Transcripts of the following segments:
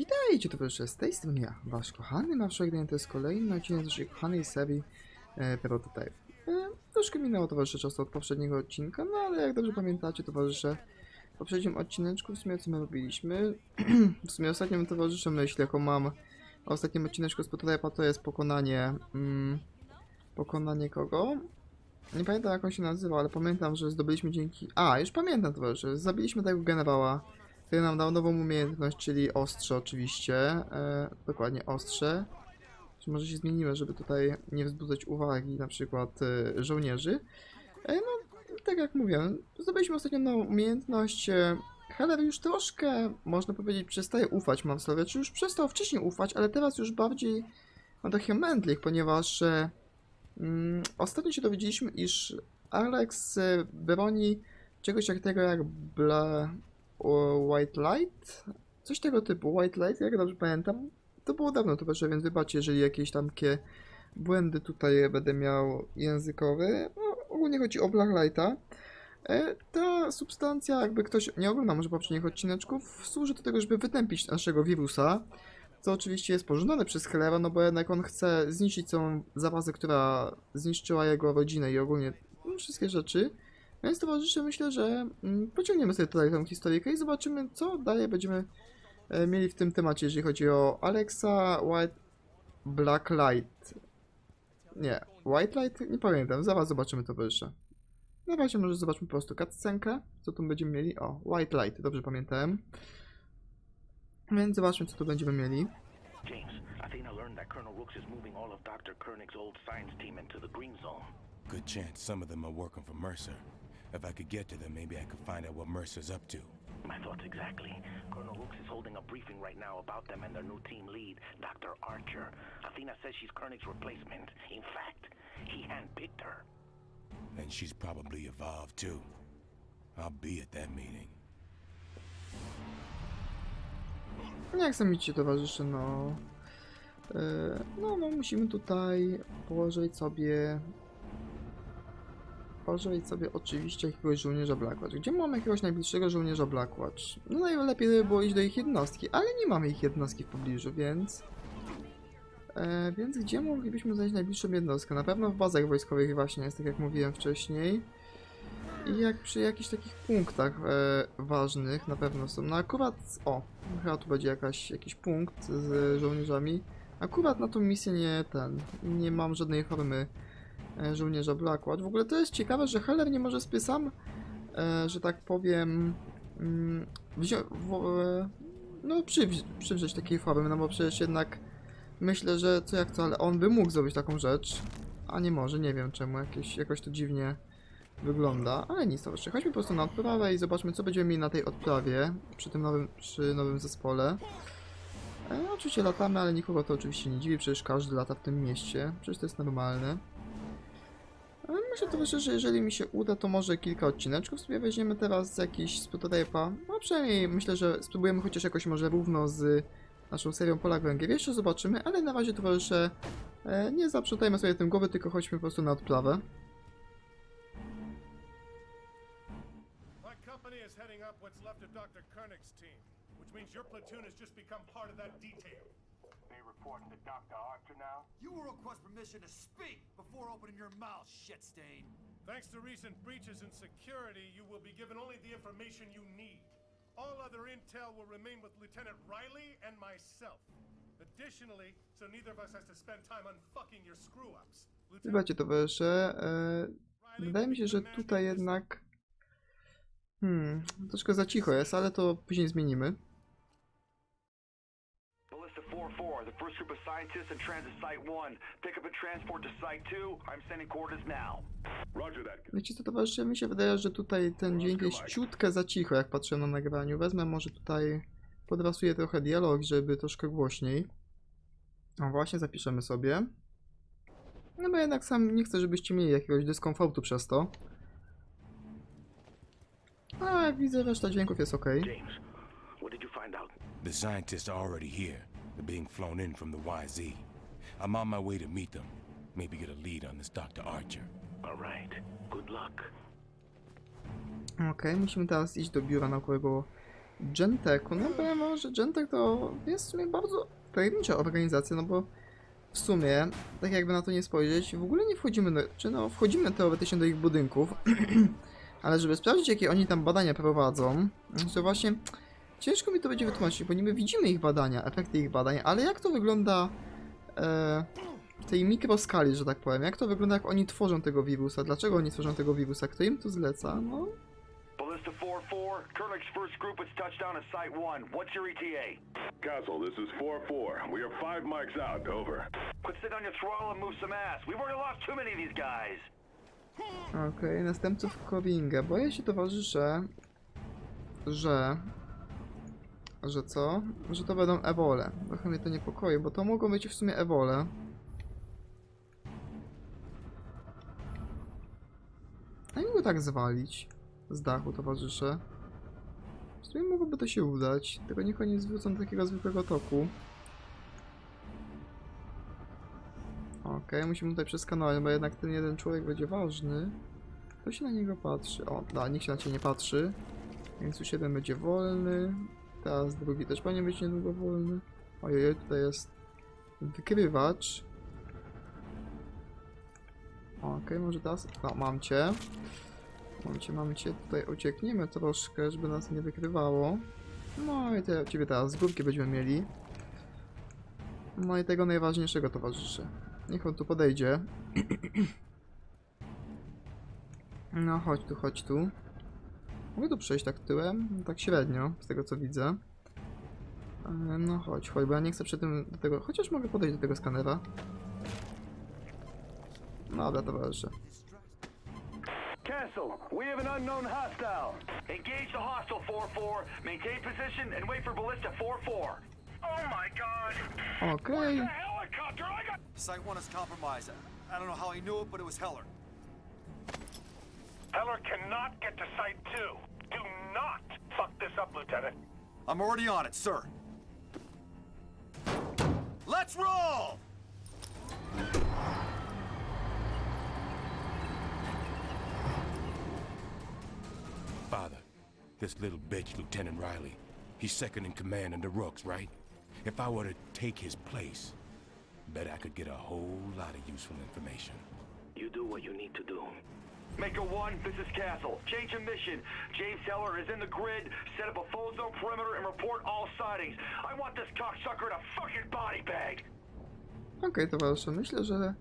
Witajcie towarzysze, z tej strony ja, wasz kochany Daniel, to jest kolejny odcinek z naszej kochanej serii e, Prototype. E, troszkę minęło towarzysze czasu od poprzedniego odcinka, no ale jak dobrze pamiętacie towarzysze, w poprzednim odcineczku w sumie co my robiliśmy, w sumie ostatnią towarzysze myśl, jaką mam ostatnim odcineczku z Prototype'a to jest pokonanie, mm, pokonanie kogo? Nie pamiętam jak on się nazywa, ale pamiętam, że zdobyliśmy dzięki... A, już pamiętam towarzysze, zabiliśmy tego generała, który nam dał nową umiejętność, czyli ostrze oczywiście. E, dokładnie ostrze. Czy może się zmienimy, żeby tutaj nie wzbudzać uwagi na przykład e, żołnierzy. E, no, tak jak mówiłem, zdobyliśmy ostatnio nową umiejętność. E, Heller już troszkę, można powiedzieć, przestaje ufać Marcelowi. Czy już przestał wcześniej ufać, ale teraz już bardziej ma trochę mętlich, ponieważ e, mm, ostatnio się dowiedzieliśmy, iż Alex e, broni czegoś takiego jak Bla White Light? Coś tego typu, White Light, jak dobrze pamiętam. To było dawno, to proszę, więc wybaczcie, jeżeli jakieś tam takie błędy tutaj będę miał językowe. No, ogólnie chodzi o Black Lighta. E, Ta substancja, jakby ktoś nie oglądał może poprzednich odcineczków, służy do tego, żeby wytępić naszego wirusa, co oczywiście jest pożądane przez Hellera, no bo jednak on chce zniszczyć całą zarazę, która zniszczyła jego rodzinę i ogólnie no, wszystkie rzeczy. Więc towarzysze, myślę, że mm, pociągniemy sobie tutaj tą historyjkę i zobaczymy, co dalej będziemy e, mieli w tym temacie, jeżeli chodzi o Alexa White Black Light. Nie, White Light? Nie pamiętam, zaraz zobaczymy towarzysze. Na razie może zobaczmy po prostu cutscenkę, co tu będziemy mieli. O, White Light, dobrze pamiętałem. Więc zobaczmy, co tu będziemy mieli. James, Athena learned that Colonel Rooks is moving all of Dr. Koenig's old science team into the green zone. Good chance some of them are working for Mercer. If I could get to them, maybe I could find out what Mercer's up to. My thoughts exactly. Colonel Rooks is holding a briefing right now about them and their new team lead, Dr. Archer. Athena says she's Koenig's replacement. In fact, he handpicked her. And she's probably evolved too. I'll be at that meeting. No jak sami ci towarzysze, no... No, no, musimy tutaj położyć sobie... Położyć sobie oczywiście jakiegoś żołnierza Blackwatch. Gdzie mamy jakiegoś najbliższego żołnierza Blackwatch? No najlepiej by było iść do ich jednostki, ale nie mamy ich jednostki w pobliżu, więc... E, więc gdzie moglibyśmy znaleźć najbliższą jednostkę? Na pewno w bazach wojskowych właśnie jest, tak jak mówiłem wcześniej. I jak przy jakichś takich punktach e, ważnych na pewno są. No akurat, o, chyba tu będzie jakaś, jakiś punkt z żołnierzami. Akurat na tą misję nie ten, nie mam żadnej formy żołnierza Blackwatch. W ogóle to jest ciekawe, że Heller nie może sobie sam, e, że tak powiem, mm, wzią- w, e, no przywrzeć takiej formy, no bo przecież jednak myślę, że co jak co, ale on by mógł zrobić taką rzecz, a nie może, nie wiem czemu, jakieś, jakoś to dziwnie wygląda, ale nic, dobrze. Chodźmy po prostu na odprawę i zobaczmy, co będziemy mieli na tej odprawie przy tym nowym, przy nowym zespole. E, oczywiście latamy, ale nikogo to oczywiście nie dziwi, przecież każdy lata w tym mieście, przecież to jest normalne. Myślę to że jeżeli mi się uda, to może kilka odcineczków sobie weźmiemy teraz z jakiś z prototypa. No przynajmniej myślę, że spróbujemy chociaż jakoś może równo z naszą serią Polak Węgier. Jeszcze zobaczymy, ale na razie towarzysze e, nie zaprzątajmy sobie tym głowy, tylko chodźmy po prostu na odprawę. Dr. Koenig's. Reporting to Dr. Archer now? You will request permission to speak before opening your mouth, shit stain. Thanks to recent breaches in security, you will be given only the information you need. All other intel will remain with Lieutenant Riley and myself. Additionally, so neither of us has to spend time unfucking your screw-ups. Wybaczcie towarzysze, e, wydaje mi się, że tutaj jednak... Hmm, troszkę za cicho jest, ale to później zmienimy. The first group of scientists in Transit Site 1. Pick up and transport to Site 2. I'm sending coordinates now. Roger that. Wiecie co towarzysze, mi się wydaje, że tutaj ten dźwięk jest ciutkę za cicho, jak patrzę na nagraniu. Wezmę może tutaj, podrasuję trochę dialog, żeby troszkę głośniej. O właśnie, zapiszemy sobie. No bo jednak sam nie chcę, żebyście mieli jakiegoś dyskomfortu przez to. A jak widzę, reszta dźwięków jest ok. James, what did you find out? The scientists are already here. They're being flown in from the YZ. I'm on my way to meet them. Maybe get a lead on this Dr. Archer. All right. Good luck. Okej, musimy teraz iść do biura naukowego Gentechu. No powiem wam, że Gentek to jest w sumie bardzo tajemnicza organizacja, no bo w sumie, tak jakby na to nie spojrzeć, w ogóle nie wchodzimy do, czy no, wchodzimy teoretycznie do ich budynków, ale żeby sprawdzić, jakie oni tam badania prowadzą, to właśnie ciężko mi to będzie wytłumaczyć, bo niby widzimy ich badania, efekty ich badań, ale jak to wygląda e, w tej mikroskali, że tak powiem, jak to wygląda, jak oni tworzą tego wirusa, dlaczego oni tworzą tego wirusa, kto im to zleca, no Ballista 4-4, Koenig's first group has touched down at Site 1. What's your ETA? Castle, this is 4-4. We are five mics out. Over. Quit sitting on your throttle and move some ass. We've already lost too many of these guys. Okej, następców Koringa. Boję się towarzysze, że... Że co? Że to będą ewole. Trochę mnie to niepokoi, bo to mogą być w sumie ewole. A go tak zwalić z dachu, towarzysze. W sumie mogłoby to się udać, tylko niech oni zwrócą takiego zwykłego toku. Okej, musimy tutaj przeskanować, bo jednak ten jeden człowiek będzie ważny. Kto się na niego patrzy? O, da, nikt się na ciebie nie patrzy. Więc już jeden będzie wolny. Teraz drugi też powinien być niedługo wolny. Ojej, tutaj jest wykrywacz. Okej, może teraz... No, mam cię. Mam cię, mam cię. Tutaj uciekniemy troszkę, żeby nas nie wykrywało. No i te, ciebie teraz z górki będziemy mieli. No i tego najważniejszego towarzyszy. Niech on tu podejdzie. No chodź tu, chodź tu. Mogę tu przejść tak tyłem? No, tak średnio, z tego co widzę. E, No chodź, chodź, bo ja nie chcę przy tym do tego... Chociaż mogę podejść do tego skanera. Dobra, towarzysze. Castle, we have an unknown hostile. Engage the hostile 4-4, maintain position, and wait for Ballista 4-4. Oh my god! Okej. Helicopter, I got... Site 1 is compromised. I don't know how he knew it, but it was Heller. Heller cannot get to Site 2. Do not fuck this up, Lieutenant. I'm already on it, sir. Let's roll! Father, this little bitch, Lieutenant Riley, he's second in command under Rooks, right? If I were to take his place, bet I could get a whole lot of useful information. You do what you need to do. Mako 1, this is Castle. Change of mission. James Heller is in the grid. Set up a full zone perimeter and report all sightings. I want this cocksucker in a fucking body bag. Okej, towarzysze, myślę, że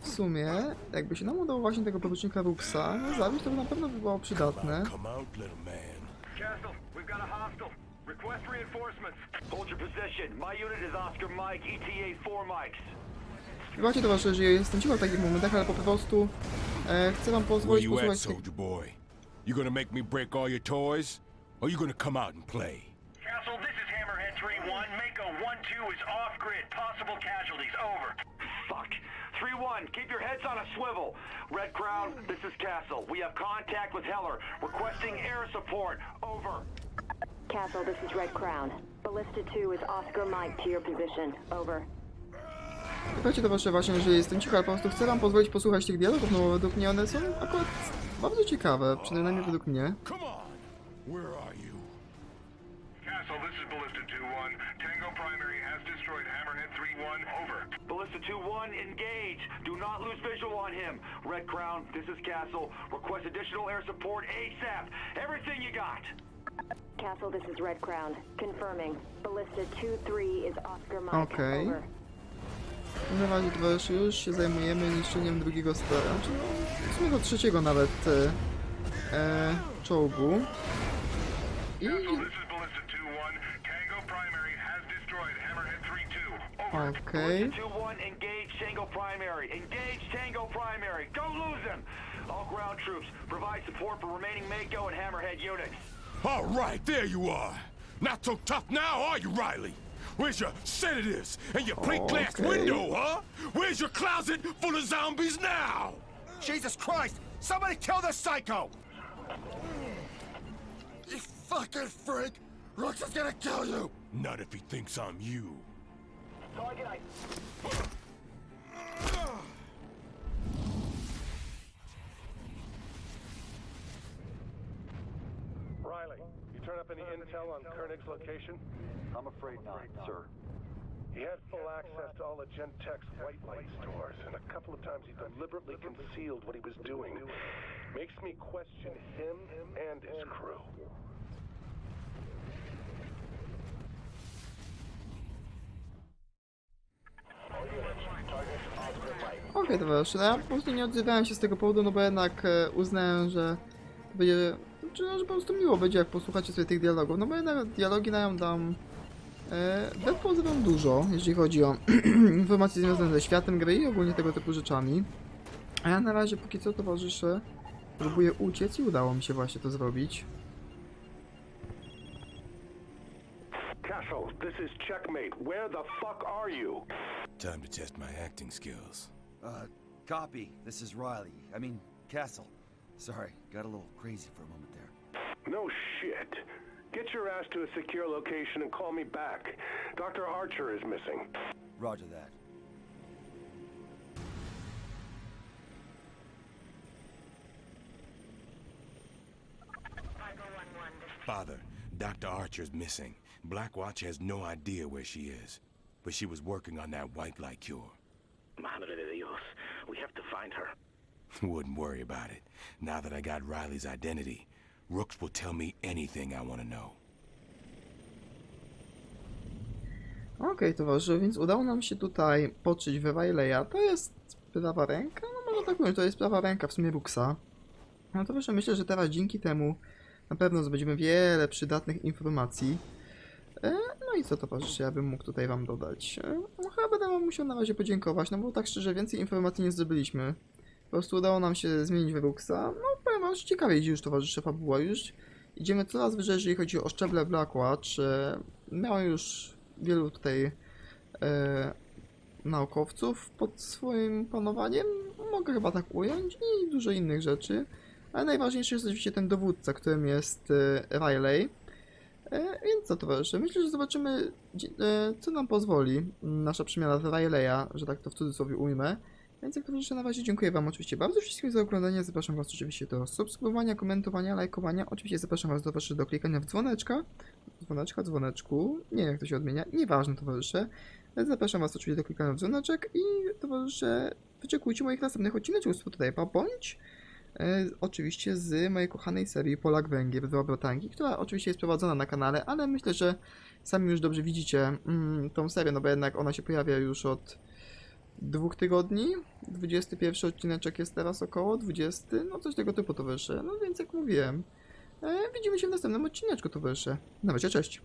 w sumie, jakby się nam udało właśnie tego porucznika Ruxa zabić, to by na pewno by było przydatne. Come out, little man. Castle, we've got a hostile. Request reinforcements. Hold your position. My unit is Oscar Mike, ETA 4 Mikes. Wybaczcie towarzysze, że jestem cicho w takich momentach, ale po prostu e, chcę wam Where pozwolić you at, posłuchać tych... soldier boy? You gonna make me break all your toys? Or you gonna come out and play? Castle, this is Hammerhead 3-1. Mako 1-2 is off-grid. Possible casualties, over. Fuck. 3-1, keep your heads on a swivel. Red Crown, this is Castle. We have contact with Heller. Requesting air support, over. Castle, this is Red Crown. Ballista 2 is Oscar Mike to your position. Over. Słuchajcie towarzysze właśnie, że jestem cicho, ale po prostu chcę wam pozwolić posłuchać tych dialogów, no bo według mnie one są akurat bardzo ciekawe, przynajmniej według mnie. Come on! Where are you? Castle, this is Ballista 2-1. Tango Primary has destroyed Hammerhead 3-1. Over. Ballista 2-1, engage. Do not lose visual on him. Red Crown, this is Castle. Request additional air support ASAP. Everything you got. Castle, this is Red Crown. Confirming. Ballista 2-3 is Oscar Mike. Okay. Over. Na razie towarzysze już się zajmujemy niszczeniem drugiego stara, znaczy no, w do trzeciego nawet e, e, czołgu. I Castle, this is Ballista 2-1. Tango Primary has destroyed Hammerhead 3-2. Over. okej. Ballista 2-1, engage Tango Primary. Engage Tango Primary. Don't lose him. All ground troops, provide support for remaining Mako Hammerhead units. All right, there you are. Not so tough now, are you, Riley? Where's your sedatives and your plate glass Okay. window, huh? Where's your closet full of zombies now? Jesus Christ! Somebody kill this psycho! You fucking freak! Rooks is gonna kill you! Not if he thinks I'm you. Riley, you turn up any intel on Koenig's location? I'm afraid not, sir. He had full access to all of Gentech's white light stores, and a couple of times he deliberately concealed what he was doing. Makes me question him and his crew. Okej, towarzysze, no ja po prostu nie odzywałem się z tego powodu, no bo jednak uznałem, że to będzie, czy, że po prostu miło będzie, jak posłuchacie sobie tych dialogów, no bo jednak dialogi dają tam e, wbrew pozorom dużo, jeżeli chodzi o informacje związane ze światem gry i ogólnie tego typu rzeczami. A ja na razie póki co towarzyszę, próbuję uciec i udało mi się właśnie to zrobić. Castle, this is checkmate. Where the fuck are you? Time to test my acting skills. Uh, copy. This is Riley. I mean, Castle. Sorry, got a little crazy for a moment there. No shit. Get your ass to a secure location and call me back. Dr. Archer is missing. Roger that. Father, Dr. Archer's missing. Blackwatch has no idea where she is. But she was working on that white light cure. Madre de Dios. We have to find her. Wouldn't worry about it. Now that I got Riley's identity, Rooks will tell me anything I want to know. Okej, towarzysze, więc udało nam się tutaj poczyć w Riley'a. To jest prawa ręka? No może tak powiem, to jest prawa ręka w sumie Ruxa. No towarzysze, myślę, że teraz dzięki temu na pewno zdobędziemy wiele przydatnych informacji. E, no i co towarzysze, ja bym mógł tutaj wam dodać? E, no chyba będę wam musiał na razie podziękować, no bo tak szczerze więcej informacji nie zdobyliśmy. Po prostu udało nam się zmienić Ruxa. No powiem wam, że ciekawie idzie już towarzysze fabuła, już idziemy coraz wyżej, jeżeli chodzi o szczeble Blackwatch. E, miałem już wielu tutaj e, naukowców pod swoim panowaniem, mogę chyba tak ująć, i dużo innych rzeczy. Ale najważniejszy jest oczywiście ten dowódca, którym jest e, Riley. E, więc co towarzysze, myślę, że zobaczymy, e, co nam pozwoli nasza przemiana w Riley'a, że tak to w cudzysłowie ujmę. Więc jak towarzysze, na razie dziękuję Wam oczywiście bardzo wszystkim za oglądanie. Zapraszam Was oczywiście do subskrybowania, komentowania, lajkowania. Oczywiście zapraszam Was do, też do klikania w dzwoneczka. Dzwoneczka, dzwoneczku. Nie wiem jak to się odmienia. Nieważne towarzysze. Zapraszam Was oczywiście do klikania w dzwoneczek i towarzysze wyczekujcie moich następnych odcineczków tutaj bądź e, oczywiście z mojej kochanej serii Polak Węgier do Obrotanki, która oczywiście jest prowadzona na kanale, ale myślę, że sami już dobrze widzicie mm, tą serię, no bo jednak ona się pojawia już od dwóch tygodni. 21 odcineczek jest teraz około, 20, no coś tego typu towarzysze. No więc jak mówiłem, e, widzimy się w następnym odcineczku towarzysze. Na razie, cześć.